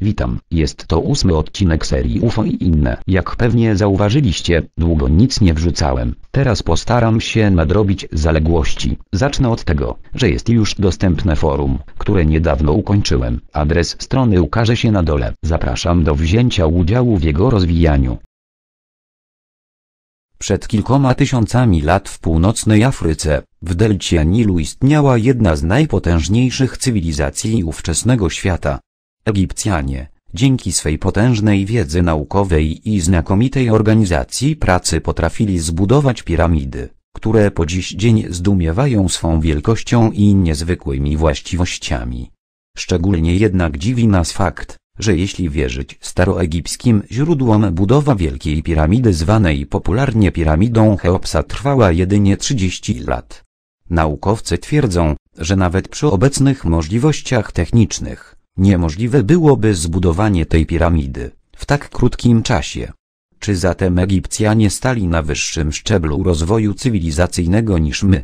Witam, jest to ósmy odcinek serii UFO i inne. Jak pewnie zauważyliście, długo nic nie wrzucałem. Teraz postaram się nadrobić zaległości. Zacznę od tego, że jest już dostępne forum, które niedawno ukończyłem. Adres strony ukaże się na dole. Zapraszam do wzięcia udziału w jego rozwijaniu. Przed kilkoma tysiącami lat w północnej Afryce, w delcie Nilu istniała jedna z najpotężniejszych cywilizacji ówczesnego świata. Egipcjanie, dzięki swej potężnej wiedzy naukowej i znakomitej organizacji pracy potrafili zbudować piramidy, które po dziś dzień zdumiewają swą wielkością i niezwykłymi właściwościami. Szczególnie jednak dziwi nas fakt, że jeśli wierzyć staroegipskim źródłom budowa Wielkiej Piramidy zwanej popularnie piramidą Cheopsa trwała jedynie 30 lat. Naukowcy twierdzą, że nawet przy obecnych możliwościach technicznych, niemożliwe byłoby zbudowanie tej piramidy, w tak krótkim czasie. Czy zatem Egipcjanie stali na wyższym szczeblu rozwoju cywilizacyjnego niż my?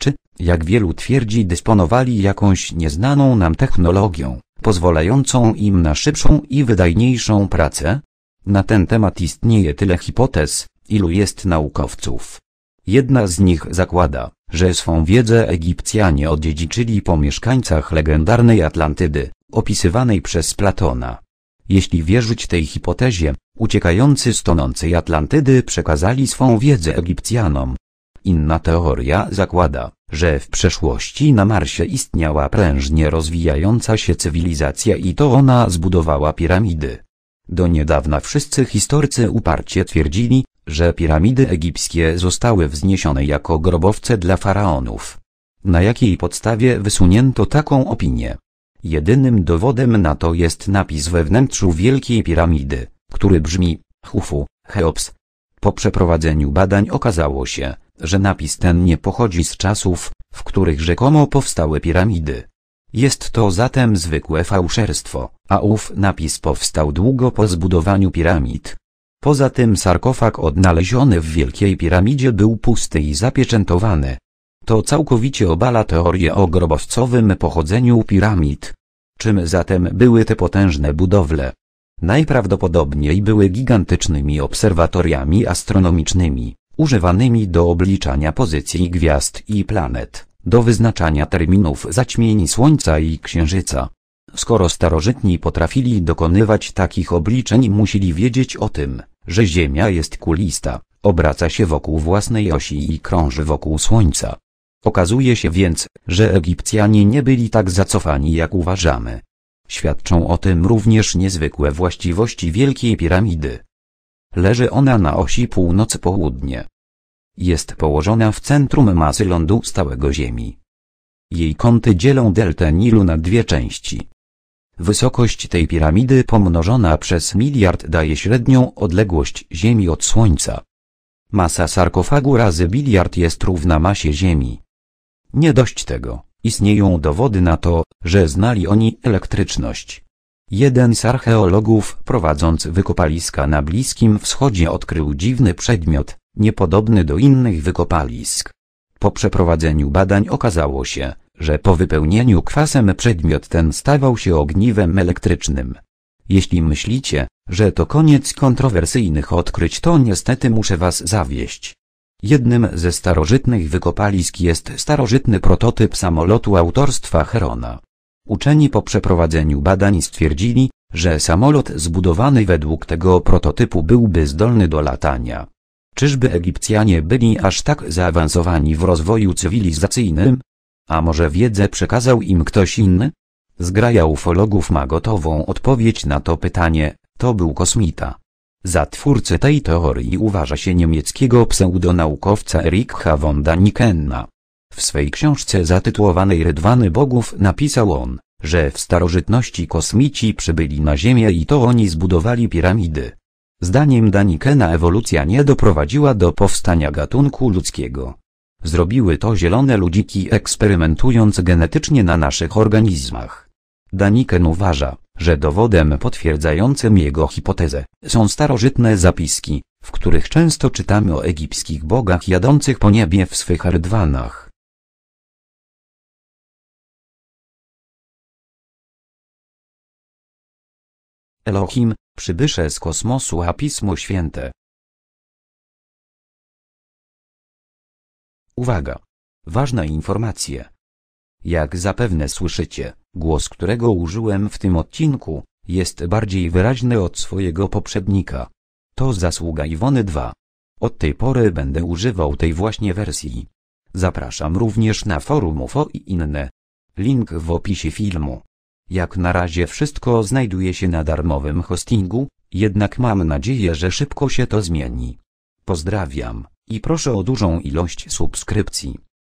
Czy, jak wielu twierdzi dysponowali jakąś nieznaną nam technologią, pozwalającą im na szybszą i wydajniejszą pracę? Na ten temat istnieje tyle hipotez, ilu jest naukowców. Jedna z nich zakłada, że swą wiedzę Egipcjanie odziedziczyli po mieszkańcach legendarnej Atlantydy, opisywanej przez Platona. Jeśli wierzyć tej hipotezie, uciekający z tonącej Atlantydy przekazali swą wiedzę Egipcjanom. Inna teoria zakłada, że w przeszłości na Marsie istniała prężnie rozwijająca się cywilizacja i to ona zbudowała piramidy. Do niedawna wszyscy historycy uparcie twierdzili, że piramidy egipskie zostały wzniesione jako grobowce dla faraonów. Na jakiej podstawie wysunięto taką opinię? Jedynym dowodem na to jest napis we wnętrzu Wielkiej Piramidy, który brzmi Hufu, Cheops. Po przeprowadzeniu badań okazało się, że napis ten nie pochodzi z czasów, w których rzekomo powstały piramidy. Jest to zatem zwykłe fałszerstwo, a ów napis powstał długo po zbudowaniu piramid. Poza tym sarkofag odnaleziony w Wielkiej Piramidzie był pusty i zapieczętowany. To całkowicie obala teorię o grobowcowym pochodzeniu piramid. Czym zatem były te potężne budowle? Najprawdopodobniej były gigantycznymi obserwatoriami astronomicznymi, używanymi do obliczania pozycji gwiazd i planet, do wyznaczania terminów zaćmień Słońca i Księżyca. Skoro starożytni potrafili dokonywać takich obliczeń musieli wiedzieć o tym, że Ziemia jest kulista, obraca się wokół własnej osi i krąży wokół Słońca. Okazuje się więc, że Egipcjanie nie byli tak zacofani jak uważamy. Świadczą o tym również niezwykłe właściwości Wielkiej Piramidy. Leży ona na osi północ-południe. Jest położona w centrum masy lądu stałego Ziemi. Jej kąty dzielą deltę Nilu na dwie części. Wysokość tej piramidy pomnożona przez miliard daje średnią odległość Ziemi od Słońca. Masa sarkofagu razy biliard jest równa masie Ziemi. Nie dość tego, istnieją dowody na to, że znali oni elektryczność. Jeden z archeologów prowadząc wykopaliska na Bliskim Wschodzie odkrył dziwny przedmiot, niepodobny do innych wykopalisk. Po przeprowadzeniu badań okazało się, że po wypełnieniu kwasem przedmiot ten stawał się ogniwem elektrycznym. Jeśli myślicie, że to koniec kontrowersyjnych odkryć to niestety muszę was zawieść. Jednym ze starożytnych wykopalisk jest starożytny prototyp samolotu autorstwa Herona. Uczeni po przeprowadzeniu badań stwierdzili, że samolot zbudowany według tego prototypu byłby zdolny do latania. Czyżby Egipcjanie byli aż tak zaawansowani w rozwoju cywilizacyjnym? A może wiedzę przekazał im ktoś inny? Zgraja ufologów ma gotową odpowiedź na to pytanie, to był kosmita. Za twórcę tej teorii uważa się niemieckiego pseudonaukowca Ericha von Danikenna. W swej książce zatytułowanej Rydwany Bogów napisał on, że w starożytności kosmici przybyli na Ziemię i to oni zbudowali piramidy. Zdaniem Danikena ewolucja nie doprowadziła do powstania gatunku ludzkiego. Zrobiły to zielone ludziki eksperymentując genetycznie na naszych organizmach. Daniken uważa, że dowodem potwierdzającym jego hipotezę są starożytne zapiski, w których często czytamy o egipskich bogach jadących po niebie w swych rydwanach. Elohim, przybysze z kosmosu a Pismo Święte. Uwaga! Ważne informacje. Jak zapewne słyszycie, głos którego użyłem w tym odcinku, jest bardziej wyraźny od swojego poprzednika. To zasługa Iwony 2. Od tej pory będę używał tej właśnie wersji. Zapraszam również na forum UFO i inne. Link w opisie filmu. Jak na razie wszystko znajduje się na darmowym hostingu, jednak mam nadzieję, że szybko się to zmieni. Pozdrawiam i proszę o dużą ilość subskrypcji.